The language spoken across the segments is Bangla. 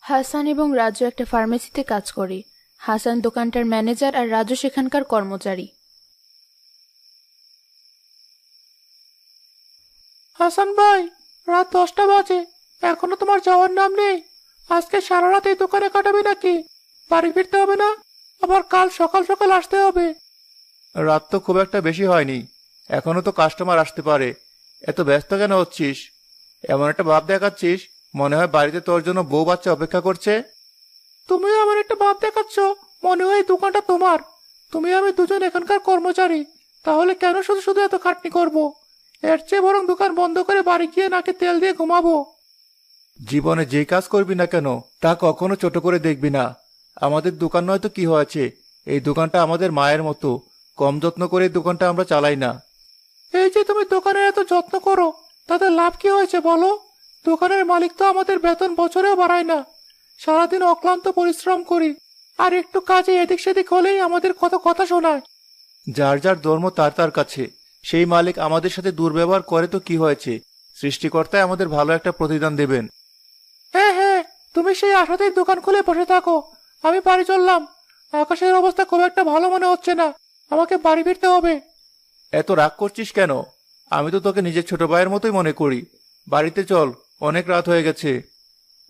হাসান এবং রাজু একটা ফার্মেসিতে কাজ করে। হাসান দোকানটার ম্যানেজার আর রাজু সেখানকার কর্মচারী। হাসান ভাই রাত দশটা বাজে। এখনও তোমার যাওয়ার নাম নেই। আজকে সারা রাত এই দোকানে কাটাবে নাকি? বাড়ি ফিরতে হবে না? আবার কাল সকাল সকাল আসতে হবে। রাত তো খুব একটা বেশি হয়নি। এখনও তো কাস্টমার আসতে পারে। এত ব্যস্ত কেন হচ্ছিস? এমন একটা ভাব দেখাচ্ছিস মনে হয় বাড়িতে তোর জন্য বউ বাচ্চা অপেক্ষা করছে। তুমিও আমার একটা ভাব দেখাচ্ছ। মনে হয় এই দোকানটা তোমার। তুমি আমি দুজন এখানকার কর্মচারী। তাহলে কেন শুধু শুধু এত খাটনি করব? এর চেয়ে বরং দোকান বন্ধ করে বাড়ি গিয়ে নাকে তেল দিয়ে ঘুমাবো। জীবনে যে কাজ করবি না কেন, তা কখনো ছোট করে দেখবি না। আমাদের দোকান নয়তো কি হয়েছে? এই দোকানটা আমাদের মায়ের মতো। কম যত্ন করে এই দোকানটা আমরা চালাই না। এই যে তুমি দোকানের এত যত্ন করো, তাতে লাভ কি হয়েছে বলো? দোকানের মালিক তো আমাদের বেতন বছরেও বাড়ায় না। সারাদিন অক্লান্ত পরিশ্রম করি আর একটু কাজে এদিক সেদিক হলেই আমাদের কত কথা শোনায়। যার যার ধর্ম তার তার কাছে সেই মালিক আমাদের সাথে দুর্ব্যবহার করে তো কি হয়েছে? সৃষ্টিকর্তায় আমাদের ভালো একটা প্রতিদান দেবেন। হ্যাঁ হ্যাঁ তুমি সেই আশাতেই দোকান খুলে বসে থাকো আমি বাড়ি চললাম। আকাশের অবস্থা খুব একটা ভালো মনে হচ্ছে না আমাকে বাড়ি ফিরতে হবে। এত রাগ করছিস কেন? আমি তো তোকে নিজের ছোট ভাইয়ের মতোই মনে করি। বাড়িতে চল। অনেক রাত হয়ে গেছে।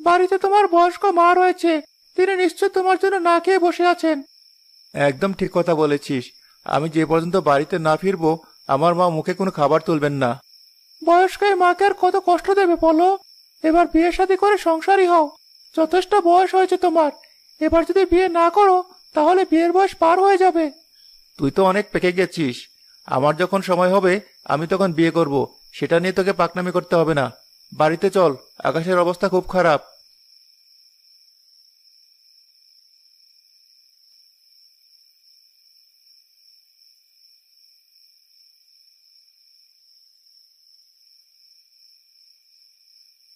বাড়িতে তোমার বয়স্ক মা রয়েছে। তিনি নিশ্চয় তোমার জন্য না খেয়ে বসে আছেন। একদম ঠিক কথা বলেছিস। আমি যে পর্যন্ত বাড়িতে না ফিরবো, আমার মা মুখে কোনো খাবার তুলবেন না। বয়স্ক এই মাকে আর কত কষ্ট দেবে বলো? এবার বিয়ে শাদী করে সংসারই হও। যথেষ্ট বয়স হয়েছে তোমার। এবার যদি বিয়ে না করো, তাহলে বিয়ের বয়স পার হয়ে যাবে। তুই তো অনেক পেকে গেছিস। আমার যখন সময় হবে, আমি তখন বিয়ে করব। সেটা নিয়ে তোকে পাকনামি করতে হবে না। বাড়িতে চল, আকাশের অবস্থা খুব খারাপ।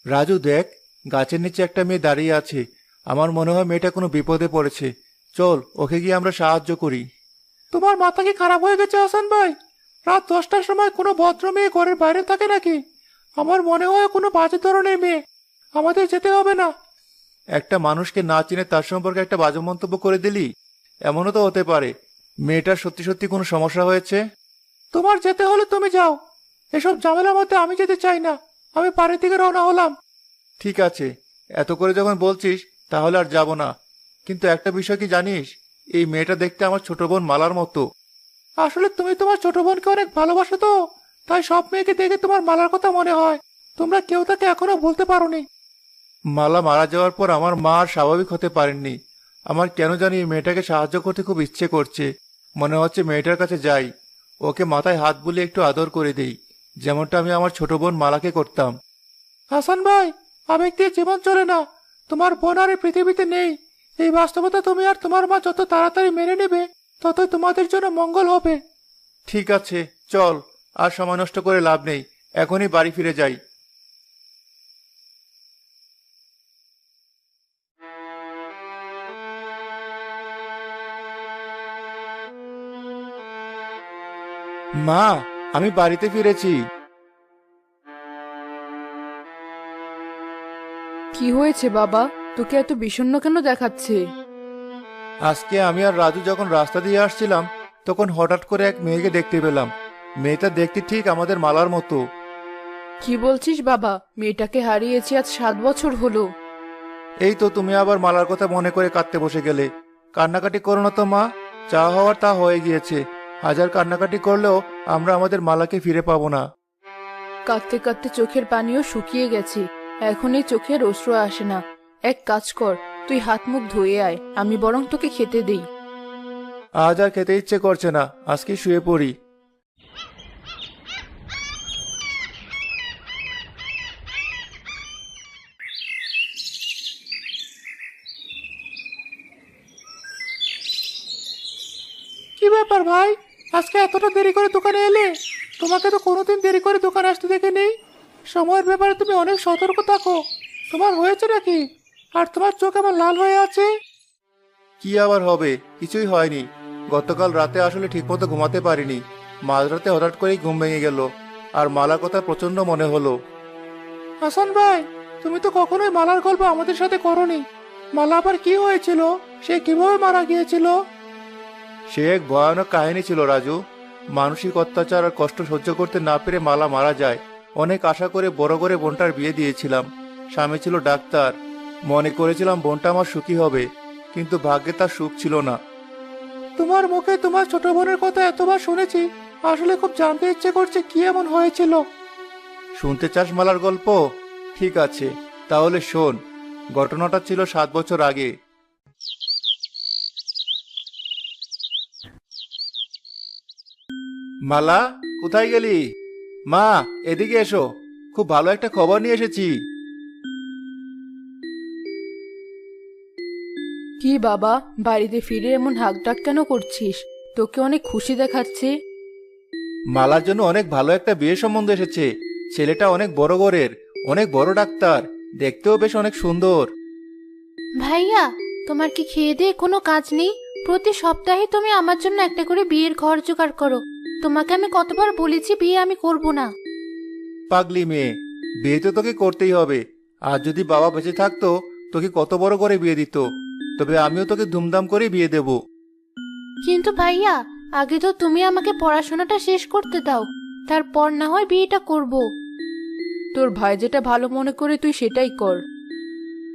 রাজু, দেখ, গাছের নিচে একটা মেয়ে দাঁড়িয়ে আছে। আমার মনে হয় মেয়েটা কোনো বিপদে পড়েছে। চল, ওকে গিয়ে আমরা সাহায্য করি। তোমার মাথা কি খারাপ হয়ে গেছে হাসান ভাই? রাত দশটার সময় কোনো ভদ্র মেয়ে ঘরের বাইরে থাকে নাকি? আমার মনে হয় কোনো বাজে ধরনের মেয়ে। আমাদের যেতে হবে না। একটা মানুষকে না চিনে তার সম্পর্কে একটা বাজে মন্তব্য করে দিলি? এমনও তো হতে পারে। মেয়েটার সত্যি সত্যি কোনো সমস্যা হয়েছে? তোমার যেতে হলে তুমি যাও। এসব ঝামেলার মধ্যে আমি যেতে চাই না। আমি বাড়ি থেকে রওনা হলাম। ঠিক আছে। এত করে যখন বলছিস তাহলে আর যাব না। কিন্তু একটা বিষয় কি জানিস? এই মেয়েটা দেখতে আমার ছোট বোন মালার মতো। আসলে তুমি তোমার ছোট বোনকে অনেক ভালোবাসো তো? তাই সব মেয়েকে দেখে তোমার মালার কথা মনে হয়। তোমরা কেউ তাকে এখনও বলতে পারোনি। মালা মারা যাওয়ার পর আমার মা আর স্বাভাবিক হতে পারেননি। আমার কেন জানি মেয়েটাকে সাহায্য করতে খুব ইচ্ছে করছে। মনে হচ্ছে মেয়েটার কাছে যাই। ওকে মাথায় হাত বুলিয়ে একটু আদর করে দেই। যেমনটা আমি আমার ছোট বোন মালাকে করতাম। হাসান ভাই আবেগ দিয়ে জীবন চলে না। তোমার বোন আর এই পৃথিবীতে নেই। এই বাস্তবতা তুমি আর তোমার মা যত তাড়াতাড়ি মেনে নেবে ততই তোমাদের জন্য মঙ্গল হবে। ঠিক আছে চল। আর সময় নষ্ট করে লাভ নেই। এখনই বাড়ি ফিরে যাই। মা আমি বাড়িতে ফিরেছি। কি হয়েছে বাবা? তোকে এত বিষণ্ণ কেন দেখাচ্ছে? আজকে আমি আর রাজু যখন রাস্তা দিয়ে আসছিলাম তখন হঠাৎ করে এক মেয়েকে দেখতে পেলাম। মেয়েটা দেখতে ঠিক আমাদের মালার মতো। কি বলছিস বাবা? মেয়েটাকে হারিয়েছি আজ সাত বছর হলো। এই তো তুমি আবার মালার কথা মনে করে কাঁদতে বসে গেলে। কান্নাকাটি করো না তো মা। যা হওয়ার তা হয়ে গিয়েছে। হাজার কান্নাকাটি করলেও আমরা আমাদের মালাকে ফিরে পাবো না। কাঁদতে কাঁদতে চোখের পানিও শুকিয়ে গেছে। এখন এই চোখের অশ্রু আসে না। এক কাজ কর তুই হাত মুখ ধুয়ে আয়। আমি বরং তোকে খেতে দেই। আজ আর খেতে ইচ্ছে করছে না। আজকে শুয়ে পড়ি কি ব্যাপার ভাই আজকে এতটা দেরি করে দোকানে এলে? তোমাকে তো কোনোদিন দেরি করে দোকানে আসতে দেখে নেই সময়ের ব্যাপারে তুমি অনেক সতর্ক থাকো। তোমার হয়েছে নাকি? আর তোমার চোখ আমার লাল হয়ে আছে? কি আবার হবে? কিছুই হয়নি। গতকাল রাতে আসলে ঠিকমতো ঘুমাতে পারিনি। মাঝরাতে হঠাৎ করেই ঘুম ভেঙে গেল। আর মালার কথা প্রচণ্ড মনে হলো। হাসান ভাই তুমি তো কখনোই মালার গল্প আমাদের সাথে করনি। মালা আবার কি হয়েছিল? সে কীভাবে মারা গিয়েছিল? সে এক ভয়ানক কাহিনী ছিল, রাজু। মানসিক অত্যাচার আর কষ্ট সহ্য করতে না পেরে মালা মারা যায়। অনেক আশা করে বড় করে বোনটার বিয়ে দিয়েছিলাম। স্বামী ছিল ডাক্তার। মনে করেছিলাম বোনটা আমার সুখী হবে, কিন্তু ভাগ্যে তার সুখ ছিল না। তোমার মুখে তোমার ছোট বোনের কথা এতবার শুনেছি, আসলে খুব জানতে ইচ্ছে করছে কি এমন হয়েছিল। শুনতে চাস মালার গল্প? ঠিক আছে, তাহলে শোন। ঘটনাটা ছিল সাত বছর আগে। মালা কোথায় গেলি? মা এদিকে এসো। খুব ভালো একটা খবর নিয়ে এসেছি। কি বাবা বাড়িতে ফিরে এমন হাঁকডাক কেন করছিস? তোকে অনেক খুশি দেখাচ্ছে। মালার জন্য অনেক ভালো একটা বিয়ে সম্বন্ধ এসেছে। ছেলেটা অনেক বড় ঘরের অনেক বড় ডাক্তার। দেখতেও বেশ অনেক সুন্দর। ভাইয়া তোমার কি খেয়ে দিয়ে কোনো কাজ নেই? প্রতি সপ্তাহে তুমি আমার জন্য একটা করে বিয়ের ঘর জোগাড় করো। তোমাকে আমি কতবার বলেছি বিয়ে আমি করব না। পাগলি মেয়ে বিয়ে তো তোকে করতেই হবে। আর যদি বাবা বেঁচে থাকতো তোকে কত বড় করে বিয়ে দিত। তবে আমিও তোকে ধুমধাম করে বিয়ে দেব। কিন্তু ভাইয়া আগে তো তুমি আমাকে পড়াশোনাটা শেষ করতে দাও। তারপর না হয় বিয়েটা করব। তোর ভাই যেটা ভালো মনে করে তুই সেটাই কর।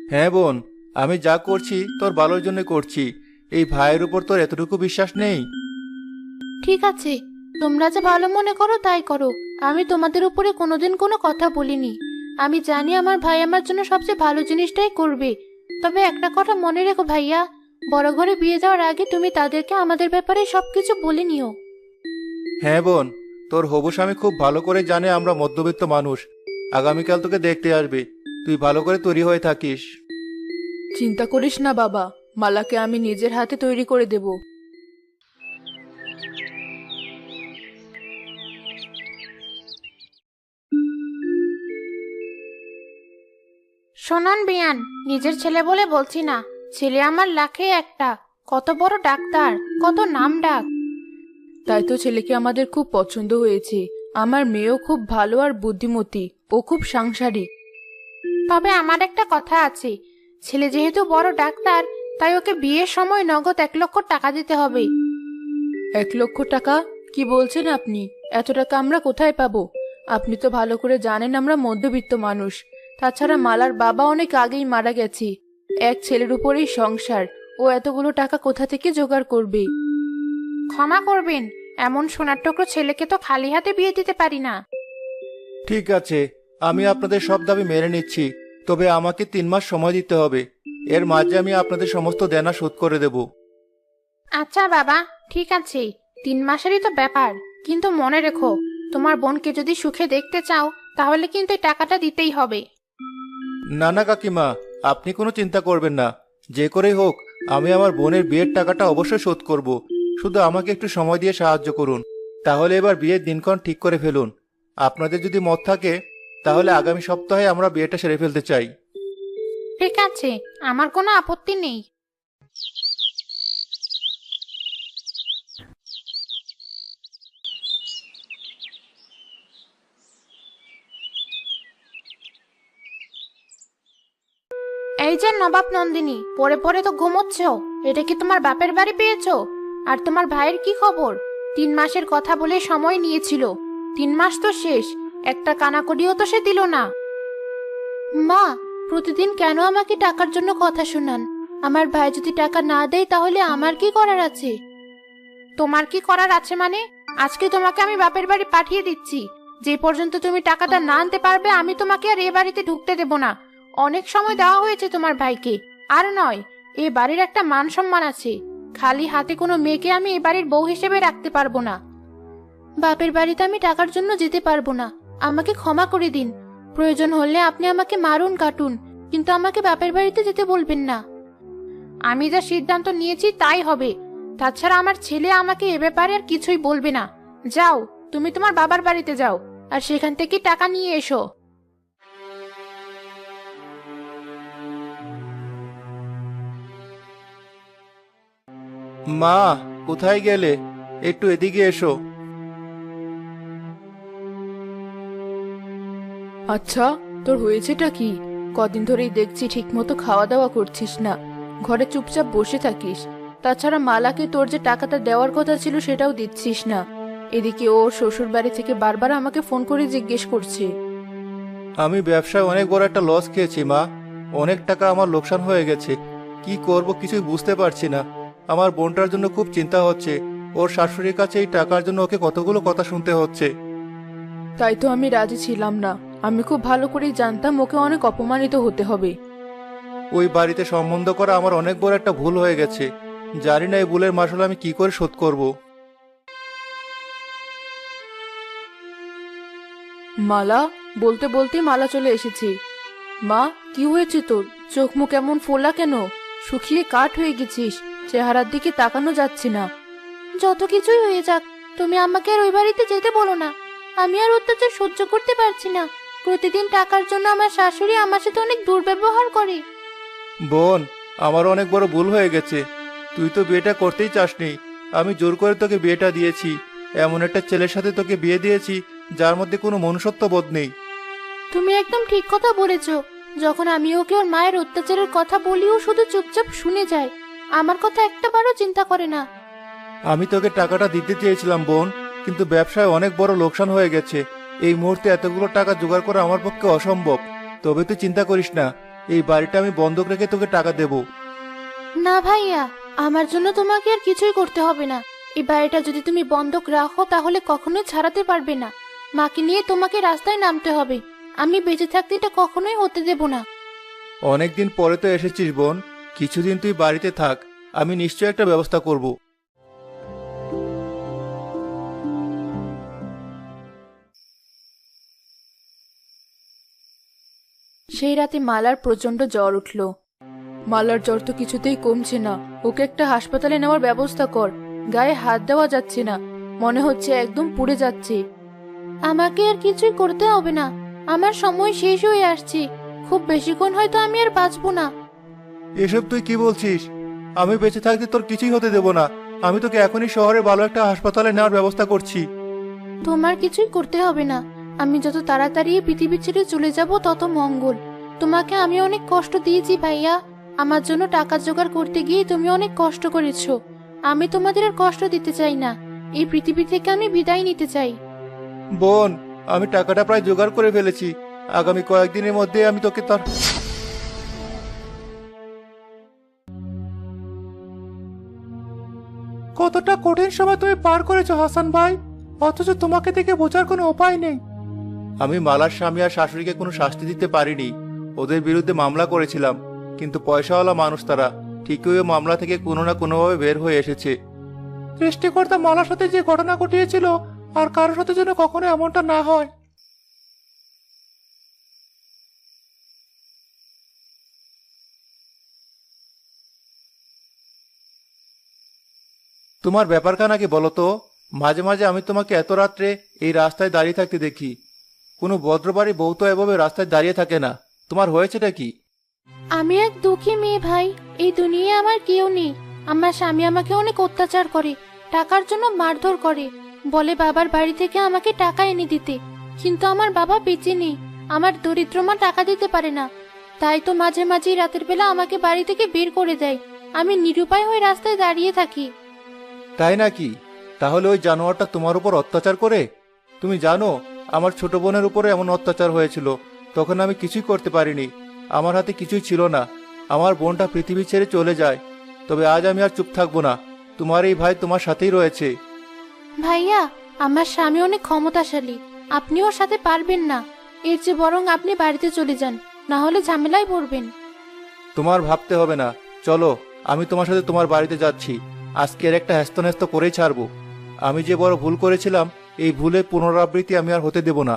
হ্যাঁ বোন আমি যা করছি তোর ভালোর জন্য করছি। এই ভাইয়ের উপর তোর এতটুকু বিশ্বাস নেই? ঠিক আছে তোমরা যে ভালো মনে করো তাই করো। আমি তোমাদের উপরে কোনোদিন কোনো কথা বলিনি। আমি জানি আমার ভাই আমার জন্য সবচেয়ে ভালো জিনিসটাই করবে। তবে একটা কথা মনে রেখো ভাইয়া বড় ঘরে বিয়ে যাওয়ার আগে তুমি তাদেরকে আমাদের ব্যাপারে সবকিছু বলে নিও। হ্যাঁ বোন তোর হবু স্বামী খুব ভালো করে জানে আমরা মধ্যবিত্ত মানুষ। আগামীকাল তোকে দেখতে আসবে। তুই ভালো করে তৈরি হয়ে থাকিস। চিন্তা করিস না বাবা মালাকে আমি নিজের হাতে তৈরি করে দেব। শোনান বিয়ান নিজের ছেলে বলে বলছি না। ছেলে আমার লাখে একটা। কত বড় ডাক্তার কত নাম ডাক। তাই তো ছেলেকে আমাদের খুব পছন্দ হয়েছে। আমার মেয়েও খুব ভালো আর বুদ্ধিমতী ও খুব সাংসারিক। তবে আমার একটা কথা আছে। ছেলে যেহেতু বড় ডাক্তার তাই ওকে বিয়ের সময় নগদ এক লক্ষ টাকা দিতে হবে। এক লক্ষ টাকা? কি বলছেন আপনি? এত টাকা আমরা কোথায় পাবো? আপনি তো ভালো করে জানেন আমরা মধ্যবিত্ত মানুষ। তাছাড়া মালার বাবা অনেক আগেই মারা গেছে। এক ছেলের উপরেই সংসার। ও এতগুলো টাকা কোথা থেকে জোগাড় করবে? ক্ষমা করবেন এমন সোনার টুকরো ছেলেকে তো খালি হাতে বিয়ে দিতে পারি না। ঠিক আছে আমি আপনাদের সব দাবি মেনে নিচ্ছি তবে আমাকে তিন মাস সময় দিতে হবে। এর মাঝে আমি আপনাদের সমস্ত দেনা শোধ করে দেব। আচ্ছা বাবা ঠিক আছে তিন মাসেরই তো ব্যাপার। কিন্তু মনে রেখো তোমার বোনকে যদি সুখে দেখতে চাও তাহলে কিন্তু এই টাকাটা দিতেই হবে। না না কাকিমা, আপনি কোনো চিন্তা করবেন না। যে করেই হোক, আমি আমার বোনের বিয়ের টাকাটা অবশ্যই শোধ করব। শুধু আমাকে একটু সময় দিয়ে সাহায্য করুন। তাহলে এবার বিয়ের দিনক্ষণ ঠিক করে ফেলুন। আপনাদের যদি মত থাকে, তাহলে আগামী সপ্তাহে আমরা বিয়েটা সেরে ফেলতে চাই। ঠিক আছে, আমার কোনো আপত্তি নেই। যে নবাব নন্দিনী পরে পরে তো ঘুমোচ্ছ। এটা কি তোমার বাপের বাড়ি পেয়েছ? আর তোমার ভাইয়ের কি খবর? তিন মাসের কথা বলে সময় নিয়েছিল। তিন মাস তো শেষ, একটা কানাকড়িও তো সে দিল না। মা, প্রতিদিন কেন আমাকে টাকার জন্য কথা শোনান? আমার ভাই যদি টাকা না দেয় তাহলে আমার কি করার আছে? তোমার কি করার আছে মানে? আজকে তোমাকে আমি বাপের বাড়ি পাঠিয়ে দিচ্ছি। যে পর্যন্ত তুমি টাকাটা না আনতে পারবে, আমি তোমাকে আর এ বাড়িতে ঢুকতে দেব না। অনেক সময় দেওয়া হয়েছে তোমার ভাইকে। আর নয়, এ বাড়ির একটা মান সম্মান আছে। খালি হাতে কোনো মেয়েকে আমি এ বাড়ির বউ হিসেবে রাখতে পারব না। বাপের বাড়িতে আমি টাকার জন্য যেতে পারব না। আমাকে ক্ষমা করে দিন। প্রয়োজন হলে আপনি আমাকে মারুন, কাটুন, কিন্তু আমাকে বাপের বাড়িতে যেতে বলবেন না। আমি যা সিদ্ধান্ত নিয়েছি তাই হবে। তাছাড়া আমার ছেলে আমাকে এ ব্যাপারে আর কিছুই বলবে না। যাও, তুমি তোমার বাবার বাড়িতে যাও, আর সেখান থেকে টাকা নিয়ে এসো। মা কোথায় গেলে? একটু এদিকে এসো। আচ্ছা তোর হয়েছেটা কি? কদিন ধরেই দেখছি ঠিকমতো খাওয়া দাওয়া করছিস না। ঘরে চুপচাপ বসে থাকিস। তাছাড়া মালাকে তোর যে টাকাটা দেওয়ার কথা ছিল সেটাও দিচ্ছিস না। এদিকে ওর শ্বশুর বাড়ি থেকে বারবার আমাকে ফোন করে জিজ্ঞেস করছে। আমি ব্যবসায় অনেক বড় একটা লস খেয়েছি মা। অনেক টাকা আমার লোকসান হয়ে গেছে। কি করব কিছুই বুঝতে পারছি না। আমার বোনটার জন্য খুব চিন্তা হচ্ছে। ওর শাশুড়ির কাছে এই টাকার জন্য ওকে কতগুলো কথা শুনতে হচ্ছে। তাই তো আমি রাজি ছিলাম না। আমি খুব ভালো করেই জানতাম ওকে অনেক অপমানিত হতে হবে। ওই বাড়িতে সম্বন্ধ করা আমার অনেক বড় একটা ভুল হয়ে গেছে। জানি না এই ভুলের মাসুল আমি কি করে শোধ করব। মালা বলতে বলতে মালা চলে এসেছি। মা কি হয়েছে তোর? চোখ মুখ এমন ফোলা কেন? শুকিয়ে কাঠ হয়ে গেছিস। চেহারার দিকে তাকানো যাচ্ছে না। যত কিছুই হয়ে যাক তুমি আমাকে আর ওই বাড়িতে যেতে বলো না। আমি আর অত্যাচার সহ্য করতে পারছি না। প্রতিদিন টাকার জন্য আমার শাশুড়ি আমার সাথে অনেক দুর্ব্যবহার করে। বোন আমার অনেক বড় ভুল হয়ে গেছে। তুই তো বিয়েটা করতেই চাসনি। আমি জোর করে তোকে বিয়েটা দিয়েছি। এমন একটা ছেলের সাথে তোকে বিয়ে দিয়েছি যার মধ্যে কোনো মনুষ্যত্ব বোধ নেই। তুমি একদম ঠিক কথা বলেছ। যখন আমি ওকে ওর মায়ের অত্যাচারের কথা বলিও শুধু চুপচাপ শুনে যায়। আমার কথা একটাবারও চিন্তা করে না। আমি তোকে টাকাটা দিতে চেয়েছিলাম বোন কিন্তু ব্যবসায় অনেক বড় লোকসান হয়ে গেছে। এই মুহূর্তে এতগুলো টাকা জোগাড় করা আমার পক্ষে অসম্ভব। তবে তুই চিন্তা করিস না এই বাড়িটা আমি বন্ধক রেখে তোকে টাকা দেব। না ভাইয়া আমার জন্য তোমাকে আর কিছুই করতে হবে না। এই বাড়িটা যদি তুমি বন্ধক রাখো তাহলে কখনোই ছাড়াতে পারবে না। মাকে নিয়ে তোমাকে রাস্তায় নামতে হবে। আমি বেঁচে থাকতে এটা কখনোই হতে দেব না। অনেকদিন পরে তো এসেছিস বোন। কিছুদিন তুই বাড়িতে থাক, আমি নিশ্চয় একটা ব্যবস্থা করব। সেই রাতে মালার প্রচণ্ড জ্বর উঠল। মালার জ্বর তো কিছুতেই কমছে না। ওকে একটা হাসপাতালে নেওয়ার ব্যবস্থা কর। গায়ে হাত দেওয়া যাচ্ছে না। মনে হচ্ছে একদম পুড়ে যাচ্ছে। আমাকে আর কিছুই করতে হবে না। আমার সময় শেষ হয়ে আসছে। খুব বেশিক্ষণ হয়তো আমি আর বাঁচবো না। এসব তুই কি বলছিস? আমি বেঁচে থাকতে তোর কিছুই হতে দেব না। আমি তোকে এখনই শহরে ভালো একটা হাসপাতালে নেওয়ার ব্যবস্থা করছি। তোমার কিছুই করতে হবে না। আমি যত তাড়াতাড়ি এই পৃথিবী ছেড়ে চলে যাব তত মঙ্গল। তোমাকে আমি অনেক কষ্ট দিয়েছি ভাইয়া। আমার জন্য টাকা জোগাড় করতে গিয়ে তুমি অনেক কষ্ট করেছ। আমি তোমাদের আর কষ্ট দিতে চাই না। এই পৃথিবী থেকে আমি বিদায় নিতে চাই। বোন আমি টাকাটা প্রায় জোগাড় করে ফেলেছি। আগামী কয়েকদিনের মধ্যে আমি তোকে তার কতটা কঠিন সময় তুমি পার করেছ হাসান ভাই? অথচ তোমাকে দেখে বোঝার কোনো উপায় নেই। আমি মালার স্বামী আর শাশুড়িকে কোনো শাস্তি দিতে পারিনি। ওদের বিরুদ্ধে মামলা করেছিলাম কিন্তু পয়সাওয়ালা মানুষ তারা ঠিকই ওই মামলা থেকে কোনো না কোনোভাবে বের হয়ে এসেছে। সৃষ্টিকর্তা মালার সাথে যে ঘটনা ঘটিয়েছিল আর কারোর সাথে যেন কখনো এমনটা না হয়। তোমার ব্যাপারটা নাকি বলো তো? মাঝে মাঝে আমি তোমাকে এত রাত্রে এই রাস্তায় দাঁড়িয়ে থাকতে দেখি। কোনো ভদ্রবাড়ি বউ তো এভাবে রাস্তায় দাঁড়িয়ে থাকে না। তোমার হয়েছেটা কি? আমি এক দুঃখী মেয়ে ভাই। এই দুনিয়ায় আমার কেউ নেই। আমার স্বামী আমাকে অনেক অত্যাচার করে, টাকার জন্য মারধর করে। বলে বাবার বাড়ি থেকে আমাকে টাকা এনে দিতে। কিন্তু আমার বাবা বেঁচে নেই। আমার দরিদ্র মা টাকা দিতে পারে না। তাই তো মাঝে মাঝেই রাতের বেলা আমাকে বাড়ি থেকে বের করে দেয়। আমি নিরুপায় হয়ে রাস্তায় দাঁড়িয়ে থাকি। তাই নাকি? তাহলে ওই জানোয়ারটা তোমার উপর অত্যাচার করে? তুমি জানো আমার ছোট বোনের উপরে এমন অত্যাচার হয়েছিল তখন আমি কিছুই করতে পারিনি। আমার হাতে কিছুই ছিল না। আমার বোনটা পৃথিবী ছেড়ে চলে যায়। তবে আজ আমি আর চুপ থাকব না। তোমার এই ভাই তোমার সাথেই রয়েছে। ভাইয়া আমার স্বামী অনেক ক্ষমতাশালী। আপনি ওর সাথে পারবেন না। এর চেয়ে বরং আপনি বাড়িতে চলে যান না হলে ঝামেলায় পড়বেন। তোমার ভাবতে হবে না। চলো আমি তোমার সাথে তোমার বাড়িতে যাচ্ছি। আজকের একটা হ্যাস্ত করেই ছাড়বো। আমি যে বড় ভুল করেছিলাম এই ভুলের পুনরাবৃত্তি আমি আর হতে দেব না।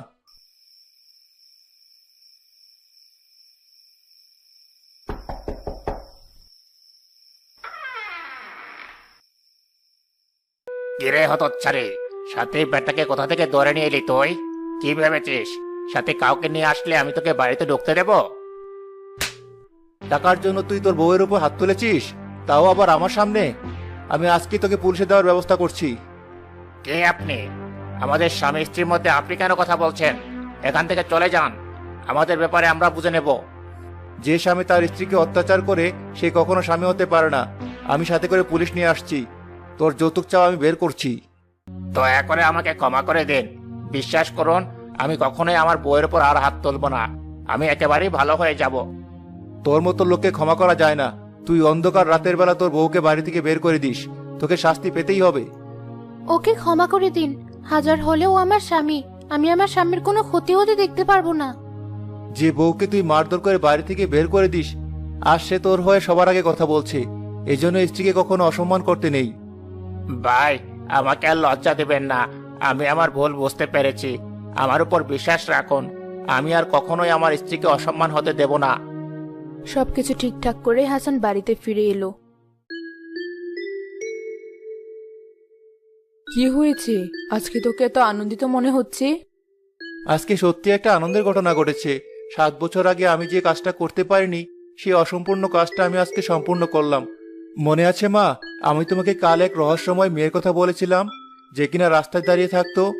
কিরে হতচ্ছারে সাথে বেটাকে কোথা থেকে ধরে নিয়ে এলি তুই? কি ভেবেছিস? সাথে কাউকে নিয়ে আসলে আমি তোকে বাড়িতে ঢুকতে দেব? টাকার জন্য তুই তোর বউয়ের উপর হাত তুলেছিস তাও আবার আমার সামনে? আমি আজকে তোকে পুলিশে দেওয়ার ব্যবস্থা করছি। কে আপনি? আমাদের স্বামী স্ত্রীর মধ্যে আপনি কেন কথা বলছেন? এখান থেকে চলে যান। আমাদের ব্যাপারে আমরা বুঝে নেব। যে স্বামী তার স্ত্রীকে অত্যাচার করে সে কখনো স্বামী হতে পারে না। আমি সাথে করে পুলিশ নিয়ে আসছি। তোর যৌতুক চাও আমি বের করছি। দয়া করে আমাকে ক্ষমা করে দিন। বিশ্বাস করুন আমি কখনোই আমার বইয়ের উপর আর হাত তুলব না। আমি একেবারেই ভালো হয়ে যাব। তোর মতো লোককে ক্ষমা করা যায় না। তুই অন্ধকার রাতের বেলা তোর বউকে বাড়ি থেকে বের করে দিস। তোকে শাস্তি পেতেই হবে। ওকে ক্ষমা করে দিন। হাজার হলেও আমার স্বামী। আমি আমার স্বামীর কোনো ক্ষতি হতে দেখতে পারব না। যে বউকে তুই মারধর করে বাড়ি থেকে বের করে দিস আর সে তোর হয়ে সবার আগে কথা বলছে। এজন্য স্ত্রীকে কখনো অসম্মান করতে নেই। ভাই আমাকে আর লজ্জা দেবেন না। আমি আমার ভুল বুঝতে পেরেছি। আমার উপর বিশ্বাস রাখুন। আমি আর কখনোই আমার স্ত্রীকে অসম্মান হতে দেব না। সবকিছু ঠিকঠাক করে হাসান বাড়িতে ফিরে এলো। কি হয়েছে? আজকে তোকে এত আনন্দিত মনে হচ্ছে? আজকে সত্যি একটা আনন্দের ঘটনা ঘটেছে। সাত বছর আগে আমি যে কাজটা করতে পারিনি সেই অসম্পূর্ণ কাজটা আমি আজকে সম্পূর্ণ করলাম। মনে আছে মা, আমি তোমাকে কাল এক রহস্যময় মেয়ের কথা বলেছিলাম, যে কিনা রাস্তায় দাঁড়িয়ে থাকতো,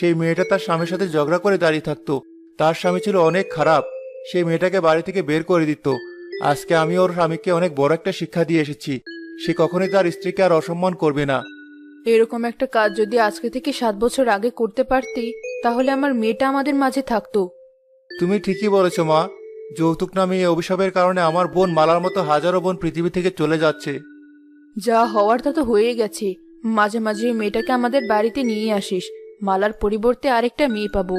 সেই মেয়েটা তার স্বামীর সাথে ঝগড়া করে দাঁড়িয়ে থাকতো। তার স্বামী ছিল অনেক খারাপ, সেই মেয়েটাকে বাড়ি থেকে বের করে দিত। আজকে আমি ওর স্বামীকে অনেক বড় একটা শিক্ষা দিয়ে এসেছি। সে কখনোই তার স্ত্রীকে আর অসম্মান করবে না। এরকম একটা কাজ যদি আজকে থেকে সাত বছর আগে করতে পারতি তাহলে আমার মেয়েটা আমাদের মাঝে থাকতো। তুমি ঠিকই বলেছ মা। যৌতুক নামে এই অভিশাপের কারণে আমার বোন মালার মতো হাজারো বোন পৃথিবী থেকে চলে যাচ্ছে। যা হওয়ার তা তো হয়ে গেছে। মাঝে মাঝে মেয়েটাকে আমাদের বাড়িতে নিয়ে আসিস। মালার পরিবর্তে আরেকটা মেয়ে পাবো।